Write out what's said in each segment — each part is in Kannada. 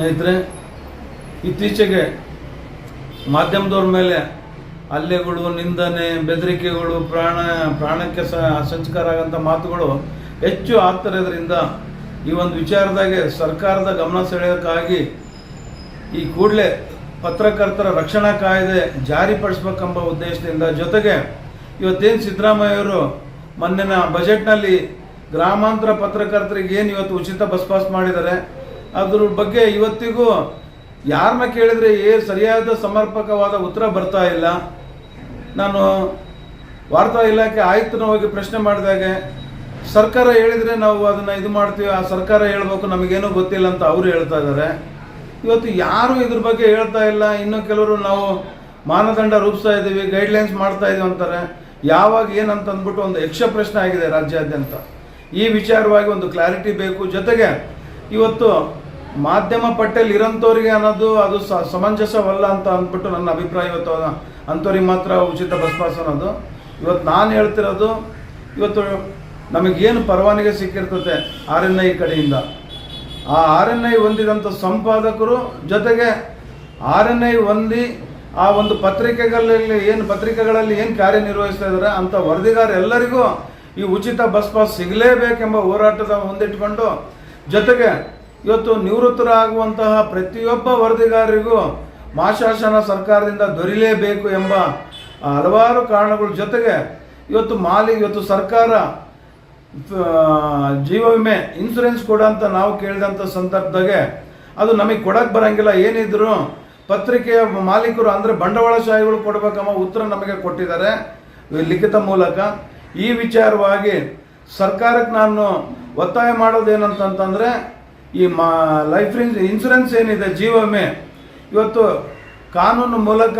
ಸ್ನೇಹಿತರೆ, ಇತ್ತೀಚೆಗೆ ಮಾಧ್ಯಮದವ್ರ ಮೇಲೆ ಹಲ್ಲೆಗಳು, ನಿಂದನೆ, ಬೆದರಿಕೆಗಳು, ಪ್ರಾಣ, ಪ್ರಾಣಕ್ಕೆ ಸಹ ಸಂಚಕಾರ ಆಗಂಥ ಮಾತುಗಳು ಹೆಚ್ಚು ಆಗ್ತಿರೋದ್ರಿಂದ ಈ ಒಂದು ವಿಚಾರದಾಗೆ ಸರ್ಕಾರದ ಗಮನ ಸೆಳೆಯೋಕ್ಕಾಗಿ ಈ ಕೂಡಲೇ ಪತ್ರಕರ್ತರ ರಕ್ಷಣಾ ಕಾಯ್ದೆ ಜಾರಿಪಡಿಸ್ಬೇಕೆಂಬ ಉದ್ದೇಶದಿಂದ ಜೊತೆಗೆ ಇವತ್ತೇನು ಸಿದ್ದರಾಮಯ್ಯವರು ಮೊನ್ನೆನ ಬಜೆಟ್ನಲ್ಲಿ ಗ್ರಾಮಾಂತರ ಪತ್ರಕರ್ತರಿಗೆ ಏನು ಇವತ್ತು ಉಚಿತ ಬಸ್ ಪಾಸ್ ಮಾಡಿದ್ದಾರೆ ಅದ್ರ ಬಗ್ಗೆ ಇವತ್ತಿಗೂ ಯಾರನ್ನ ಕೇಳಿದ್ರೆ ಏ ಸರಿಯಾದ ಸಮರ್ಪಕವಾದ ಉತ್ತರ ಬರ್ತಾ ಇಲ್ಲ. ನಾನು ವಾರ್ತಾ ಇಲಾಖೆ ಆಯುಕ್ತನ ಹೋಗಿ ಪ್ರಶ್ನೆ ಮಾಡಿದಾಗ, ಸರ್ಕಾರ ಹೇಳಿದ್ರೆ ನಾವು ಅದನ್ನ ಇದು ಮಾಡ್ತೀವಿ, ಆ ಸರ್ಕಾರ ಹೇಳ್ಬೇಕು, ನಮಗೇನೂ ಗೊತ್ತಿಲ್ಲ ಅಂತ ಅವರು ಹೇಳ್ತಾ ಇದ್ದಾರೆ. ಇವತ್ತು ಯಾರು ಇದ್ರ ಬಗ್ಗೆ ಹೇಳ್ತಾ ಇಲ್ಲ, ಇನ್ನು ಕೆಲವರು ನಾವು ಮಾನದಂಡ ರೂಪಿಸ್ತಾ ಇದ್ದೀವಿ ಗೈಡ್ಲೈನ್ಸ್ ಮಾಡ್ತಾ ಇದ್ದೀವಿ ಅಂತಾರೆ. ಯಾವಾಗ ಏನಂತ ಅಂದ್ಬಿಟ್ಟು ಒಂದು ಯಕ್ಷ ಪ್ರಶ್ನೆ ಆಗಿದೆ ರಾಜ್ಯಾದ್ಯಂತ. ಈ ವಿಚಾರವಾಗಿ ಒಂದು ಕ್ಲಾರಿಟಿ ಬೇಕು. ಜೊತೆಗೆ ಇವತ್ತು ಮಾಧ್ಯಮ ಪಟ್ಟೆಯಲ್ಲಿ ಇರೋಂಥವ್ರಿಗೆ ಅನ್ನೋದು ಅದು ಸಮಂಜಸವಲ್ಲ ಅಂತ ಅಂದ್ಬಿಟ್ಟು ನನ್ನ ಅಭಿಪ್ರಾಯ ಇವತ್ತು ಅಂಥವ್ರಿಗೆ ಮಾತ್ರ ಉಚಿತ ಬಸ್ ಪಾಸ್ ಅನ್ನೋದು. ಇವತ್ತು ನಾನು ಹೇಳ್ತಿರೋದು, ಇವತ್ತು ನಮಗೇನು ಪರವಾನಗಿ ಸಿಕ್ಕಿರ್ತದೆ ಆರ್ ಎನ್ ಐ ಕಡೆಯಿಂದ. ಆ ಆರ್ ಎನ್ ಐ ಹೊಂದಿದಂಥ ಸಂಪಾದಕರು ಜೊತೆಗೆ ಆರ್ ಎನ್ ಐ ಹೊಂದಿ ಆ ಒಂದು ಪತ್ರಿಕೆಗಳಲ್ಲಿ ಏನು ಪತ್ರಿಕೆಗಳಲ್ಲಿ ಏನು ಕಾರ್ಯನಿರ್ವಹಿಸ್ತಾ ಇದ್ದಾರೆ ಅಂಥ ವರದಿಗಾರ ಎಲ್ಲರಿಗೂ ಈ ಉಚಿತ ಬಸ್ ಪಾಸ್ ಸಿಗಲೇಬೇಕೆಂಬ ಹೋರಾಟದ ಮುಂದಿಟ್ಕೊಂಡು ಜೊತೆಗೆ ಇವತ್ತು ನಿವೃತ್ತರಾಗುವಂತಹ ಪ್ರತಿಯೊಬ್ಬ ವರದಿಗಾರರಿಗೂ ಮಾಶಾಸನ ಸರ್ಕಾರದಿಂದ ದೊರೆಯಲೇಬೇಕು ಎಂಬ ಹಲವಾರು ಕಾರಣಗಳ ಜೊತೆಗೆ ಇವತ್ತು ಮಾಲಿ, ಇವತ್ತು ಸರ್ಕಾರ ಜೀವ ವಿಮೆ ಇನ್ಸೂರೆನ್ಸ್ ಕೊಡ ಅಂತ ನಾವು ಕೇಳಿದಂಥ ಸಂದರ್ಭದಾಗೆ ಅದು ನಮಗೆ ಕೊಡಕ್ಕೆ ಬರೋಂಗಿಲ್ಲ. ಏನಿದ್ರು ಪತ್ರಿಕೆಯ ಮಾಲೀಕರು ಅಂದರೆ ಬಂಡವಾಳಶಾಹಿಗಳು ಕೊಡಬೇಕಮ್ಮ ಉತ್ತರ ನಮಗೆ ಕೊಟ್ಟಿದ್ದಾರೆ ಲಿಖಿತ ಮೂಲಕ. ಈ ವಿಚಾರವಾಗಿ ಸರ್ಕಾರಕ್ಕೆ ನಾನು ಒತ್ತಾಯ ಮಾಡೋದೇನಂತಂತಂದರೆ ಈ ಮಾ ಲೈಫ್ ಇನ್ಸೂರೆನ್ಸ್ ಏನಿದೆ ಜೀವ ವಿಮೆ ಇವತ್ತು ಕಾನೂನು ಮೂಲಕ,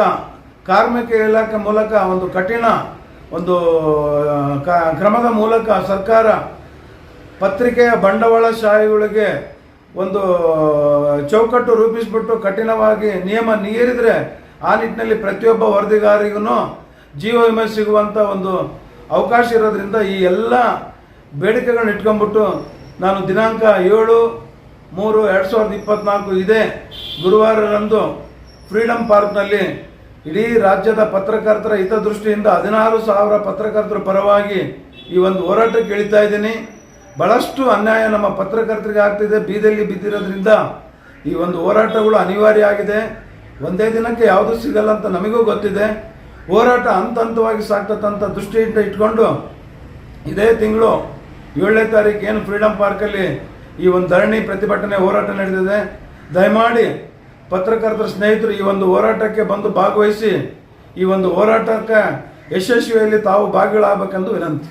ಕಾರ್ಮಿಕ ಇಲಾಖೆ ಮೂಲಕ ಒಂದು ಕಠಿಣ ಒಂದು ಕ್ರಮದ ಮೂಲಕ ಸರ್ಕಾರ ಪತ್ರಿಕೆಯ ಬಂಡವಾಳಶಾಹಿಗಳಿಗೆ ಒಂದು, ಚೌಕಟ್ಟು ರೂಪಿಸ್ಬಿಟ್ಟು ಕಠಿಣವಾಗಿ ನಿಯಮ ನೀರಿದರೆ ಆ ನಿಟ್ಟಿನಲ್ಲಿ ಪ್ರತಿಯೊಬ್ಬ ವರದಿಗಾರಿಗೂ ಜೀವ ವಿಮೆ ಸಿಗುವಂಥ ಒಂದು ಅವಕಾಶ ಇರೋದ್ರಿಂದ ಈ ಎಲ್ಲ ಬೇಡಿಕೆಗಳನ್ನ ಇಟ್ಕೊಂಡ್ಬಿಟ್ಟು ನಾನು ದಿನಾಂಕ ಏಳು ಮೂರು ಎರಡು ಸಾವಿರದ ಇಪ್ಪತ್ನಾಲ್ಕು ಇದೇ. ಗುರುವಾರರಂದು ಫ್ರೀಡಮ್ ಪಾರ್ಕ್ನಲ್ಲಿ ಇಡೀ ರಾಜ್ಯದ ಪತ್ರಕರ್ತರ ಹಿತದೃಷ್ಟಿಯಿಂದ ಹದಿನಾರು ಸಾವಿರ ಪತ್ರಕರ್ತರ ಪರವಾಗಿ ಈ ಒಂದು ಹೋರಾಟಕ್ಕೆ ಇಳಿತಾ ಇದ್ದೀನಿ. ಬಹಳಷ್ಟು ಅನ್ಯಾಯ ನಮ್ಮ ಪತ್ರಕರ್ತರಿಗೆ ಆಗ್ತಿದೆ. ಬೀದಿಯಲ್ಲಿ ಬಿದ್ದಿರೋದ್ರಿಂದ ಈ ಒಂದು ಹೋರಾಟಗಳು ಅನಿವಾರ್ಯ ಆಗಿದೆ. ಒಂದೇ ದಿನಕ್ಕೆ ಯಾವುದೂ ಸಿಗಲ್ಲ ಅಂತ ನಮಗೂ ಗೊತ್ತಿದೆ. ಹೋರಾಟ ಹಂತ ಹಂತವಾಗಿ ಸಾಗ್ತದಂತ ದೃಷ್ಟಿಯಿಂದ ಇಟ್ಕೊಂಡು ಇದೇ ತಿಂಗಳು ಏಳನೇ ತಾರೀಕು ಏನು ಫ್ರೀಡಮ್ ಪಾರ್ಕಲ್ಲಿ ಈ ಒಂದು ಧರಣಿ ಪ್ರತಿಭಟನೆ ಹೋರಾಟ ನಡೆದಿದೆ. ದಯಮಾಡಿ ಪತ್ರಕರ್ತರ ಸ್ನೇಹಿತರು ಈ ಒಂದು ಹೋರಾಟಕ್ಕೆ ಬಂದು ಭಾಗವಹಿಸಿ, ಈ ಒಂದು ಹೋರಾಟಕ್ಕೆ ಯಶಸ್ವಿಯಲ್ಲಿ ತಾವು ಭಾಗಿಗಳಾಗಬೇಕೆಂದು ವಿನಂತಿ.